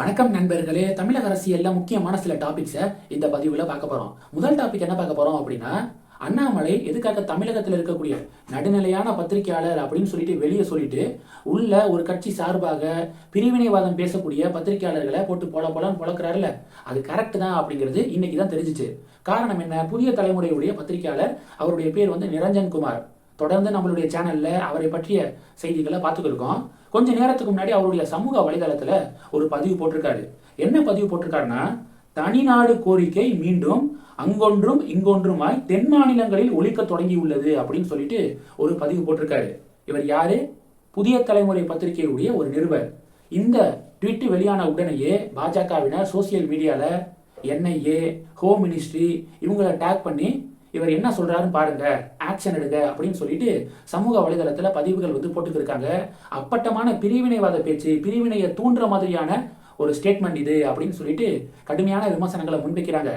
வணக்கம் நண்பர்களே. தமிழக அரசியல்ல முக்கியமான சில டாபிக்ஸை இந்த பதிவுல பார்க்க போறோம். முதல் டாபிக் என்ன பார்க்க போறோம் அப்படின்னா அண்ணாமலை எதுக்காக தமிழகத்தில் இருக்கக்கூடிய நடுநிலையான பத்திரிகையாளர் அப்படின்னு சொல்லிட்டு வெளியே சொல்லிட்டு உள்ள ஒரு கட்சி சார்பாக பிரிவினைவாதம் பேசக்கூடிய பத்திரிகையாளர்களை போட்டு போல போலன்னு புழக்கிறாருல அது கரெக்ட் தான் அப்படிங்கிறது இன்னைக்கு தான் தெரிஞ்சிச்சு. காரணம் என்ன? புதிய தலைமுறையுடைய பத்திரிகையாளர் அவருடைய பேர் வந்து நிரஞ்சன் குமார். தொடர்ந்து நம்மளுடைய சேனல்ல அவரை பற்றிய செய்திகளை பார்த்துக்கிருக்கோம் கொஞ்ச நேரத்துக்கு முன்னாடி அவருடைய சமூக வலைதளத்தில் ஒரு பதிவு போட்டிருக்காரு. என்ன பதிவு போட்டிருக்காருன்னா தனிநாடு கோரிக்கை மீண்டும் அங்கொன்றும் இங்கொன்றுமாய் தென் மாநிலங்களில் ஒழிக்க தொடங்கியுள்ளது அப்படின்னு சொல்லிட்டு ஒரு பதிவு போட்டிருக்காரு. இவர் யாரு? புதிய தலைமுறை பத்திரிகையுடைய ஒரு நிருபர். இந்த ட்வீட் வெளியான உடனேயே பாஜகவினர் சோசியல் மீடியாவில் என்ஐஏ ஹோம் மினிஸ்ட்ரி இவங்களை டேக் பண்ணி இவர் என்ன சொல்றாருன்னு பாருங்க. ஆக்ஷன் எடுங்க அப்படின்னு சொல்லிட்டு சமூக வலைதளத்துல பதிவுகள் வந்து போட்டுக்கிருக்காங்க. அப்பட்டமான பிரிவினைவாத பேச்சு பிரிவினையை தூண்டுற மாதிரியான ஒரு ஸ்டேட்மெண்ட் இது அப்படின்னு சொல்லிட்டு கடுமையான விமர்சனங்களை முன்வைக்கிறாங்க.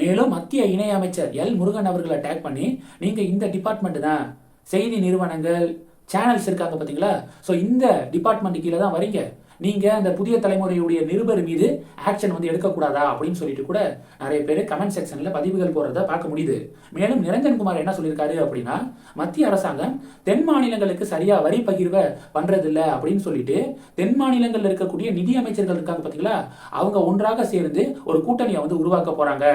மேலும் மத்திய இணையமைச்சர் எல் முருகன் அவர்களை டேக் பண்ணி நீங்க இந்த டிபார்ட்மெண்ட் தான். செய்தி நிறுவனங்கள் சேனல்ஸ் இருக்காங்க பார்த்தீங்களா ஸோ இந்த டிபார்ட்மெண்ட் கீழே தான் வரீங்க. நீங்கள் அந்த புதிய தலைமுறையுடைய நிருபர் மீது ஆக்ஷன் வந்து எடுக்கக்கூடாதா அப்படின்னு சொல்லிட்டு கூட நிறைய பேர் கமெண்ட் செக்ஷனில் பதிவுகள் போடுறத பார்க்க முடியுது. மேலும் நிரஞ்சன் குமார் என்ன சொல்லியிருக்காரு அப்படின்னா மத்திய அரசாங்கம் தென் மாநிலங்களுக்கு சரியாக வரி பகிர்வை பண்ணுறதில்ல அப்படின்னு சொல்லிட்டு தென் மாநிலங்களில் இருக்கக்கூடிய நிதி அமைச்சர்கள் இருக்காங்க பார்த்தீங்களா அவங்க ஒன்றாக சேர்ந்து ஒரு கூட்டணியை வந்து உருவாக்க போகிறாங்க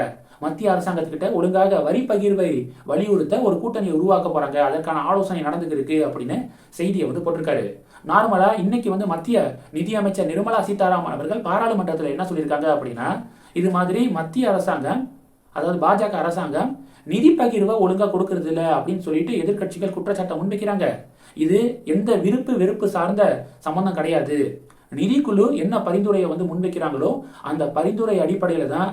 மத்திய அரசாங்கத்துக்கிட்ட ஒழுங்காக வரி பகிர்வை வலியுறுத்த ஒரு கூட்டணியை உருவாக்க போகிறாங்க அதற்கான ஆலோசனை நடந்துருக்கு அப்படின்னு செய்தியை வந்து போட்டிருக்காரு. நார்மலாக இன்னைக்கு வந்து மத்திய நிதி அமைச்சர் நிர்மலா சீதாராமன் அவர்கள் பாராளுமன்றத்தில் என்ன சொல்லியிருக்காங்க அப்படின்னா இது மாதிரி மத்திய அரசாங்கம் அதாவது பாஜக அரசாங்கம் நிதி பகிர்வை ஒழுங்காக கொடுக்கறது இல்லை அப்படின்னு சொல்லிட்டு எதிர்க்கட்சிகள் குற்றச்சாட்டை முன்வைக்கிறாங்க. இது எந்த விருப்பு வெறுப்பு சார்ந்த சம்பந்தம் கிடையாது. நிதிக்குழு என்ன பரிந்துரையை வந்து முன்வைக்கிறாங்களோ அந்த பரிந்துரை அடிப்படையில் தான்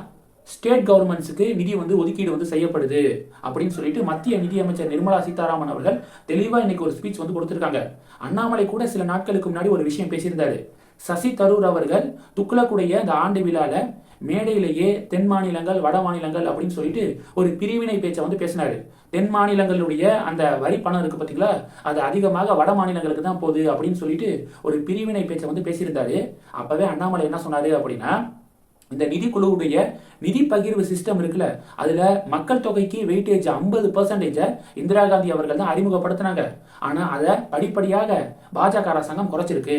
ஸ்டேட் கவர்மெண்ட்ஸுக்கு நிதி வந்து ஒதுக்கீடு வந்து செய்யப்படுது அப்படின்னு சொல்லிட்டு மத்திய நிதியமைச்சர் நிர்மலா சீதாராமன் அவர்கள் தெளிவாக இன்னைக்கு ஒரு ஸ்பீச் வந்து கொடுத்துருக்காங்க. அண்ணாமலை கூட சில நாட்களுக்கு முன்னாடி ஒரு விஷயம் பேசியிருந்தாரு. சசி தரூர் அவர்கள் துக்ளக்குடைய அந்த ஆண்டு விழால மேடையிலேயே தென் மாநிலங்கள் வட மாநிலங்கள் அப்படின்னு சொல்லிட்டு ஒரு பிரிவினை பேச்சை வந்து பேசினார். தென் மாநிலங்களுடைய அந்த வரி பணம் இருக்கு பார்த்தீங்களா அது அதிகமாக வட மாநிலங்களுக்கு தான் போகுது அப்படின்னு சொல்லிட்டு ஒரு பிரிவினை பேச்சை வந்து பேசியிருந்தாரு. அப்பவே அண்ணாமலை என்ன சொன்னாரு அப்படின்னா இந்த நிதிக்குழுவுடைய நிதி பகிர்வு சிஸ்டம் இருக்குல்ல அதுல மக்கள் தொகைக்கு வெயிட்டேஜ் ஐம்பது பர்சன்டேஜை இந்திரா காந்தி அவர்கள் தான் அறிமுகப்படுத்தினாங்க. ஆனா அதை படிப்படியாக பாஜக அரசாங்கம் குறைச்சிருக்கு.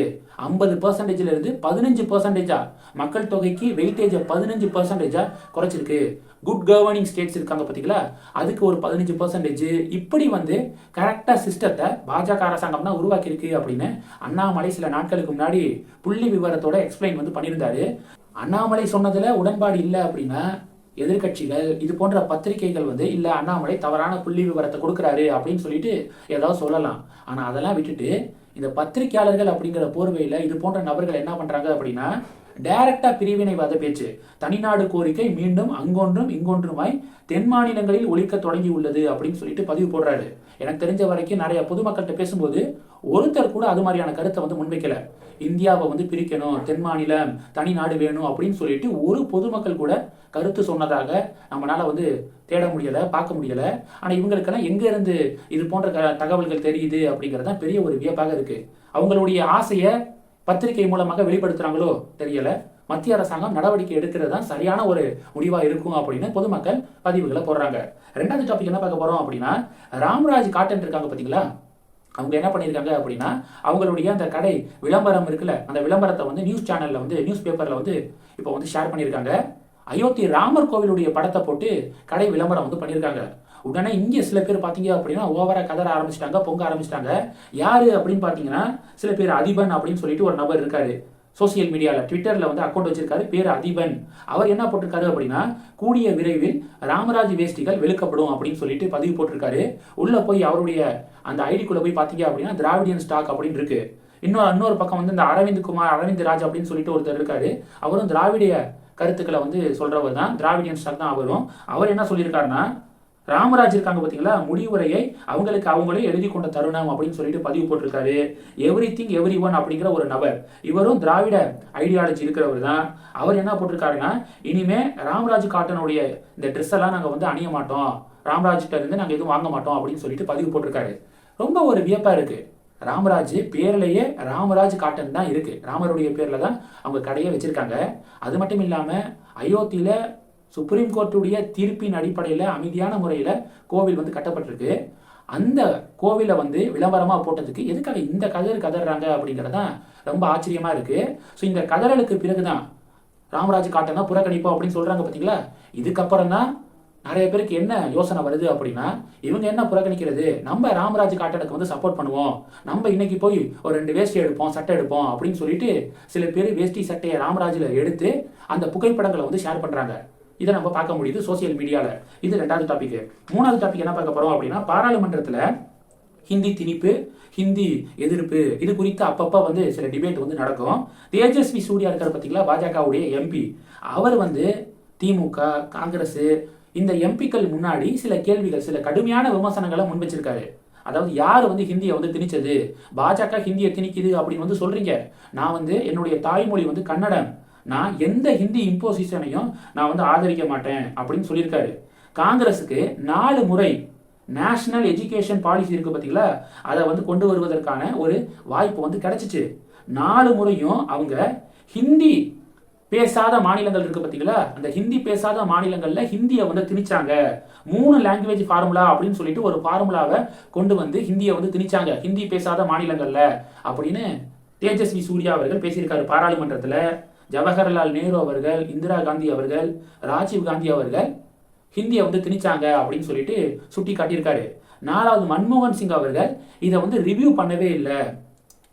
ஐம்பது பர்சன்டேஜ்ல இருந்து பதினஞ்சு பர்சன்டேஜா மக்கள் தொகைக்கு வெயிட்டேஜ் பதினஞ்சு பர்சன்டேஜா குறைச்சிருக்கு. குட் கவர்னிங் ஸ்டேட்ஸ் இருக்காங்க பார்த்தீங்களா அதுக்கு ஒரு பதினஞ்சு பர்சன்டேஜ் இப்படி வந்து கரெக்டா சிஸ்டத்தை பாஜக அரசாங்கம் தான் உருவாக்கியிருக்கு அப்படின்னு அண்ணாமலை சில நாட்களுக்கு முன்னாடி புள்ளி விவரத்தோட எக்ஸ்பிளைன் வந்து பண்ணியிருந்தாரு. அண்ணாமலை சொன்னதுல உடன்பாடு இல்லை அப்படின்னா எதிர்கட்சிகள் இது போன்ற பத்திரிகைகள் வந்து இல்ல அண்ணாமலை தவறான புள்ளி விவரத்தை கொடுக்குறாரு அப்படின்னு சொல்லிட்டு ஏதாவது சொல்லலாம். ஆனா அதெல்லாம் விட்டுட்டு இந்த பத்திரிகையாளர்கள் அப்படிங்கிற போர்வையில இது போன்ற நபர்கள் என்ன பண்றாங்க அப்படின்னா டைரக்டா பிரிவினைவாத பேச்சு. தனிநாடு கோரிக்கை மீண்டும் அங்கொன்றும் இங்கொன்றுமாய் தென் மாநிலங்களில் ஒழிக்க தொடங்கி உள்ளது அப்படின்னு சொல்லிட்டு பதிவு போடுறாரு. எனக்கு தெரிஞ்ச வரைக்கும் நிறைய பொதுமக்கள்கிட்ட பேசும்போது ஒருத்தர் கூட அது மாதிரியான கருத்தை வந்து முன்வைக்கல. இந்தியாவை வந்து பிரிக்கணும் தென் மாநிலம் தனி நாடு வேணும் அப்படின்னு சொல்லிட்டு ஒரு பொதுமக்கள் கூட கருத்து சொன்னதாக நம்மளால வந்து தேட முடியலை பார்க்க முடியலை. ஆனால் இவங்களுக்கெல்லாம் எங்கேருந்து இது போன்ற க- தகவல்கள் தெரியுது அப்படிங்கிறது தான் பெரிய ஒரு வியப்பாக இருக்குது அவங்களுடைய ஆசையை பத்திரிகை மூலமாக வெளிப்படுத்துகிறாங்களோ தெரியலை. மத்திய அரசாங்கம் நடவடிக்கை எடுக்கிறது தான் சரியான ஒரு முடிவா இருக்கும் அப்படின்னு பொதுமக்கள் பதிவுகளை போடுறாங்க. ரெண்டாவது டாபிக் என்ன பார்க்க போறோம் அப்படின்னா ராம்ராஜ் காட்டன் இருக்காங்க பாத்தீங்களா? அவங்க என்ன பண்ணியிருக்காங்க அப்படின்னா அவங்களுடைய அந்த கடை விளம்பரம் இருக்குல்ல அந்த விளம்பரத்தை வந்து நியூஸ் சேனல்ல வந்து நியூஸ் பேப்பர்ல வந்து இப்போ வந்து ஷேர் பண்ணியிருக்காங்க. அயோத்தி ராமர் கோவிலுடைய படத்தை போட்டு கடை விளம்பரம் வந்து பண்ணியிருக்காங்க. உடனே இங்கே சில பேர் பார்த்தீங்க அப்படின்னா ஓவரா கதற ஆரம்பிச்சிட்டாங்க பொங்க ஆரம்பிச்சிட்டாங்க. யாரு அப்படின்னு பார்த்தீங்கன்னா சில பேர் அதிபன் அப்படின்னு சொல்லிட்டு ஒரு நபர் இருக்காரு. சோசியல் மீடியாவில் ட்விட்டரில் வந்து அக்கௌண்ட் வச்சிருக்காரு பேர் அதிபன் அவர் என்ன போட்டிருக்காரு அப்படின்னா கூடிய விரைவில் ராமராஜ் வேஷ்டிகள் வெளுக்கப்படும் அப்படின்னு சொல்லிட்டு பதிவு போட்டிருக்காரு. உள்ளே போய் அவருடைய அந்த ஐடிக்குள்ளே போய் பார்த்தீங்க அப்படின்னா திராவிடியன் ஸ்டாக் அப்படின்னு இருக்கு. இன்னொரு இன்னொரு பக்கம் வந்து இந்த அரவிந்த் குமார் அரவிந்த் ராஜ் அப்படின்னு சொல்லிட்டு ஒருத்தர் இருக்காரு. அவரும் திராவிடிய கருத்துக்களை வந்து சொல்றவர் தான் திராவிடியன் ஸ்டாக் தான் அவரும். அவர் என்ன சொல்லியிருக்காருன்னா ராமராஜ் இருக்காங்க பார்த்தீங்களா முடிவுரையை அவங்களுக்கு அவங்களே எழுதி கொண்ட தருணம் அப்படின்னு சொல்லிட்டு பதிவு போட்டிருக்காரு. எவ்ரி திங் எவ்ரி ஒன் அப்படிங்கிற ஒரு நபர். இவரும் திராவிட ஐடியாலஜி இருக்கிறவர் தான். அவர் என்ன போட்டிருக்காருன்னா இனிமே ராமராஜ் காட்டனுடைய இந்த ட்ரெஸ் எல்லாம் நாங்கள் வந்து அணிய மாட்டோம். ராமராஜ்கிட்ட இருந்து நாங்கள் எதுவும் வாங்க மாட்டோம் அப்படின்னு சொல்லிட்டு பதிவு போட்டிருக்காரு. ரொம்ப ஒரு வியப்பா இருக்கு. ராமராஜ் பேர்லேயே ராமராஜ் காட்டன் தான் இருக்கு. ராமருடைய பேர்ல தான் அவங்க கடையை வச்சிருக்காங்க. அது மட்டும் இல்லாம அயோத்தியில சுப்ரீம் கோர்ட்டுடைய தீர்ப்பின் அடிப்படையில் அமைதியான முறையில் கோவில் வந்து கட்டப்பட்டிருக்கு. அந்த கோவிலை வந்து விளம்பரமாக போட்டதுக்கு எதுக்காக இந்த கதர் கதறாங்க அப்படிங்கிறது தான் ரொம்ப ஆச்சரியமாக இருக்குது ஸோ இந்த கதறலுக்கு பிறகு தான் ராமராஜ் காட்டனா புறக்கணிப்போம் அப்படின்னு சொல்கிறாங்க பார்த்தீங்களா இதுக்கப்புறம் தான் நிறைய பேருக்கு என்ன யோசனை வருது அப்படின்னா இவங்க என்ன புறக்கணிக்கிறது? நம்ம ராமராஜ் காட்டனுக்கு வந்து சப்போர்ட் பண்ணுவோம். நம்ம இன்னைக்கு போய் ஒரு ரெண்டு வேஷ்டி எடுப்போம் சட்டை எடுப்போம் அப்படின்னு சொல்லிட்டு சில பேர் வேஷ்டி சட்டையை ராமராஜில் எடுத்து அந்த புகைப்படங்களை வந்து ஷேர் பண்ணுறாங்க இதை நம்ம பார்க்க முடியுது சோசியல் மீடியாவில் இது ரெண்டாவது டாபிக் மூணாவது டாபிக் என்ன பார்க்க போகிறோம் அப்படின்னா பாராளுமன்றத்தில் ஹிந்தி திணிப்பு ஹிந்தி எதிர்ப்பு இது குறித்து அப்பப்போ வந்து சில டிபேட் வந்து நடக்கும். தேஜஸ்வி சூர்யா இருக்கார் பார்த்தீங்களா? பாஜகவுடைய எம்பி அவர் வந்து திமுக காங்கிரஸ் இந்த எம்பிக்கள் முன்னாடி சில கேள்விகள் சில கடுமையான விமர்சனங்களை முன் வச்சிருக்காரு. அதாவது யார் வந்து ஹிந்தியை வந்து திணிச்சது? பாஜக ஹிந்தியை திணிக்குது அப்படின்னு வந்து சொல்றீங்க. நான் வந்து என்னுடைய தாய்மொழி வந்து கன்னடம். நான் எந்த ஹிந்தி இம்போசிஷனையும் நான் வந்து ஆதரிக்க மாட்டேன் அப்படின்னு சொல்லியிருக்காரு. காங்கிரஸுக்கு நாலு முறை நேஷனல் எஜுகேஷன் பாலிசி இருக்குது பார்த்தீங்களா அதை வந்து கொண்டு வருவதற்கான ஒரு வாய்ப்பு வந்து கிடைச்சிச்சு. நாலு முறையும் அவங்க ஹிந்தி பேசாத மாநிலங்கள் இருக்கு பார்த்தீங்களா அந்த ஹிந்தி பேசாத மாநிலங்களில் ஹிந்தியை வந்து திணிச்சாங்க. மூணு லாங்குவேஜ் ஃபார்முலா அப்படின்னு சொல்லிட்டு ஒரு ஃபார்முலாவை கொண்டு வந்து ஹிந்தியை வந்து திணிச்சாங்க. ஹிந்தி பேசாத மாநிலங்களில் அப்படின்னு தேஜஸ்வி சூர்யா அவர்கள் பேசியிருக்காரு பாராளுமன்றத்தில். ஜவஹர்லால் நேரு அவர்கள் இந்திரா காந்தி அவர்கள் ராஜீவ் காந்தி அவர்கள் ஹிந்தியை வந்து திணிச்சாங்க அப்படின்னு சொல்லிட்டு சுட்டி காட்டியிருக்காரு. நாலாவது மன்மோகன் சிங் அவர்கள் இதை வந்து ரிவ்யூ பண்ணவே இல்லை.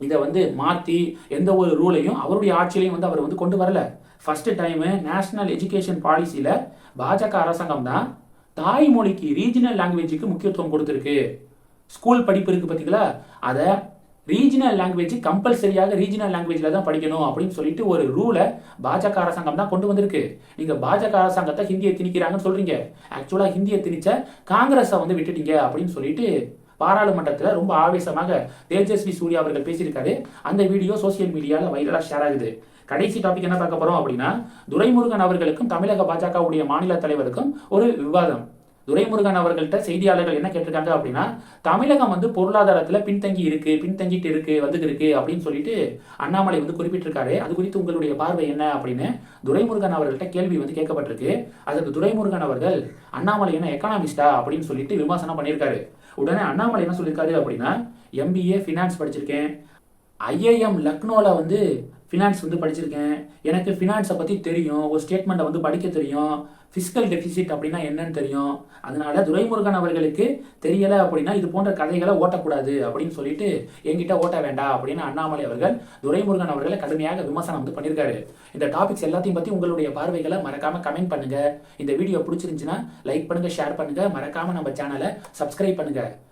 இதை வந்து மாற்றி எந்த ஒரு ரூலையும் அவருடைய ஆட்சியிலையும் வந்து அவர் வந்து கொண்டு வரல. ஃபர்ஸ்ட் டைமு நேஷனல் எஜுகேஷன் பாலிசியில் பாஜக அரசாங்கம் தான் தாய்மொழிக்கு ரீஜினல் லாங்குவேஜுக்கு முக்கியத்துவம் கொடுத்துருக்கு. ஸ்கூல் படிப்பு இருக்குது பார்த்தீங்களா? அதை ரீஜினல் லாங்குவேஜ் கம்பல்சரியாக ரீஜினல் லாங்குவேஜில் தான் படிக்கணும் அப்படின்னு சொல்லிட்டு ஒரு ரூலை பாஜக அரசாங்கம் தான் கொண்டு வந்திருக்கு. நீங்கள் பாஜக அரசாங்கத்தை ஹிந்தியை திணிக்கிறாங்கன்னு சொல்கிறீங்க ஆக்சுவலாக ஹிந்தியை திணிச்ச காங்கிரஸை வந்து விட்டுட்டீங்க அப்படின்னு சொல்லிட்டு பாராளுமன்றத்தில் ரொம்ப ஆவேசமாக தேஜஸ்வி சூர்யா அவர்கள் பேசியிருக்காரு. அந்த வீடியோ சோசியல் மீடியாவில் வைரலாக ஷேர் ஆகுது. கடைசி டாபிக் என்ன பார்க்க போகிறோம் அப்படின்னா துரைமுருகன் அவர்களுக்கும் தமிழக பாஜகவுடைய மாநில தலைவருக்கும் ஒரு விவாதம். துரைமுருகன் அவர்கள்ட்ட செய்தியாளர்கள் என்ன கேட்டிருக்காங்க அப்படின்னா தமிழகம் வந்து பொருளாதாரத்தில் பின்தங்கி இருக்கு பின்தங்கிட்டு இருக்கு வந்துட்டு இருக்கு அப்படின்னு சொல்லிட்டு அண்ணாமலை வந்து குறிப்பிட்டிருக்காரு. அது குறித்து உங்களுடைய பார்வை என்ன அப்படின்னு துரைமுருகன் அவர்கள்ட்ட கேள்வி வந்து கேட்கப்பட்டிருக்கு. அதற்கு துரைமுருகன் அவர்கள் அண்ணாமலை என்ன எக்கனாமிஸ்டா அப்படின்னு சொல்லிட்டு விமர்சனம் பண்ணியிருக்காரு. உடனே அண்ணாமலை என்ன சொல்லியிருக்காரு அப்படின்னா எம்பிஏ ஃபினான்ஸ் படிச்சிருக்கேன். ஐஏஎம் லக்னோவில் வந்து ஃபினான்ஸ் வந்து படிச்சிருக்கேன். எனக்கு ஃபினான்ஸை பற்றி தெரியும். ஒரு ஸ்டேட்மெண்ட்டை வந்து படிக்க தெரியும். ஃபிசிக்கல் டெபிசிட் அப்படின்னா என்னன்னு தெரியும். அதனால துரைமுருகன் அவர்களுக்கு தெரியலை அப்படின்னா இது போன்ற கதைகளை ஓட்டக்கூடாது அப்படின்னு சொல்லிட்டு என்கிட்ட ஓட்ட வேண்டாம் அப்படின்னு அண்ணாமலை அவர்கள் துரைமுருகன் அவர்களை கடுமையாக விமர்சனம் வந்து பண்ணியிருக்காரு. இந்த டாபிக்ஸ் எல்லாத்தையும் பற்றி உங்களுடைய பார்வைகளை மறக்காம கமெண்ட் பண்ணுங்க. இந்த வீடியோ பிடிச்சிருந்துச்சுன்னா லைக் பண்ணுங்க ஷேர் பண்ணுங்க. மறக்காம நம்ம சேனலை சப்ஸ்கிரைப் பண்ணுங்க.